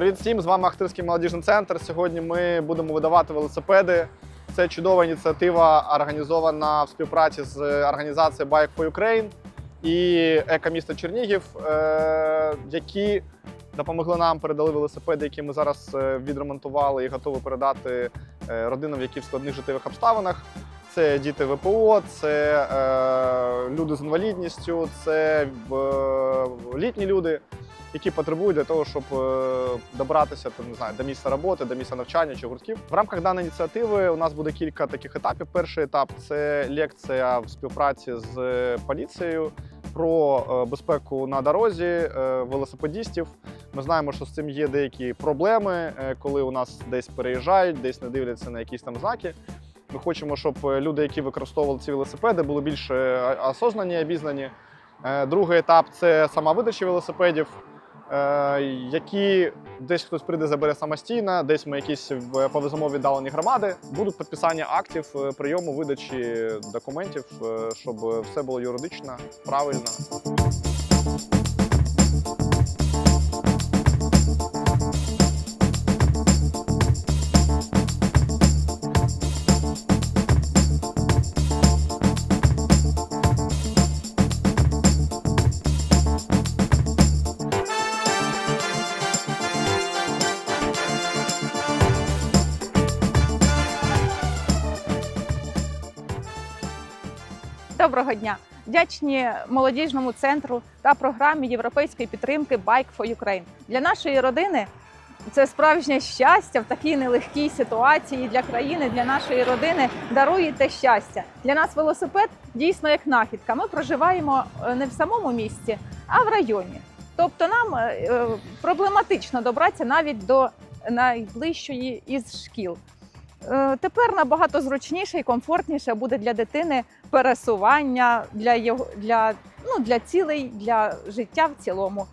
Привіт всім! З вами Ахтирський молодіжний центр. Сьогодні ми будемо видавати велосипеди. Це чудова ініціатива, організована в співпраці з організацією Bike for Ukraine і екомісто Чернігів, е, які допомогли нам, передали велосипеди, які ми зараз е, відремонтували і готові передати е, родинам, які в складних життєвих обставинах. Це діти ВПО, це е, люди з інвалідністю, це е, літні люди які потребують для того, щоб е, добратися там, не знаю, до місця роботи, до місця навчання чи гуртків. В рамках даної ініціативи у нас буде кілька таких етапів. Перший етап це лекція в співпраці з поліцією про е, безпеку на дорозі е, велосипедістів. Ми знаємо, що з цим є деякі проблеми, е, коли у нас десь переїжджають, десь не дивляться на якісь там знаки. Ми хочемо, щоб е, люди, які використовували ці велосипеди, були більш е, осознані, обізнані. Е, Другий етап це сама видача велосипедів, е, які десь хтось прийде, забере самостійно, десь ми якісь повеземо віддалені громади. Будуть підписання актів е, прийому видачі документів, е, щоб все було юридично, правильно. Доброго дня! Вдячні молодіжному центру та програмі європейської підтримки Bike for Ukraine. Для нашої родини це справжнє щастя в такій нелегкій ситуації для країни, для нашої родини даруєте щастя. Для нас велосипед дійсно як нахідка. Ми проживаємо е, не в самому місті, а в районі. Тобто нам е, е, проблематично добратися навіть до найближчої із шкіл. Е, Тепер набагато зручніше і комфортніше буде для дитини пересування для його для, ну, для цілей, для життя в цілому.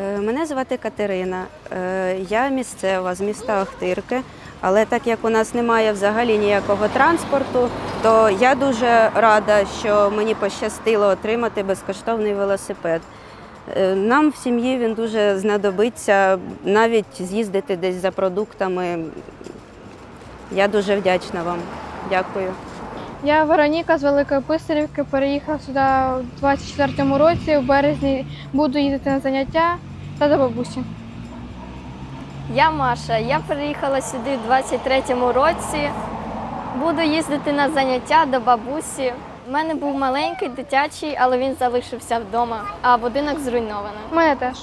Е, Мене звати Катерина. Е, Я місцева з міста Охтирки. Але так як у нас немає взагалі ніякого транспорту, то я дуже рада, що мені пощастило отримати безкоштовний велосипед. Нам в сім'ї він дуже знадобиться навіть з'їздити десь за продуктами. Я дуже вдячна вам. Дякую. Я Вероніка з Великої Писарівки переїхала сюди у 24-му році. В березні буду їздити на заняття та до бабусі. Я Маша. Я приїхала сюди в 23-му році. Буду їздити на заняття до бабусі. У мене був маленький дитячий, але він залишився вдома, а будинок зруйнований. У мене теж.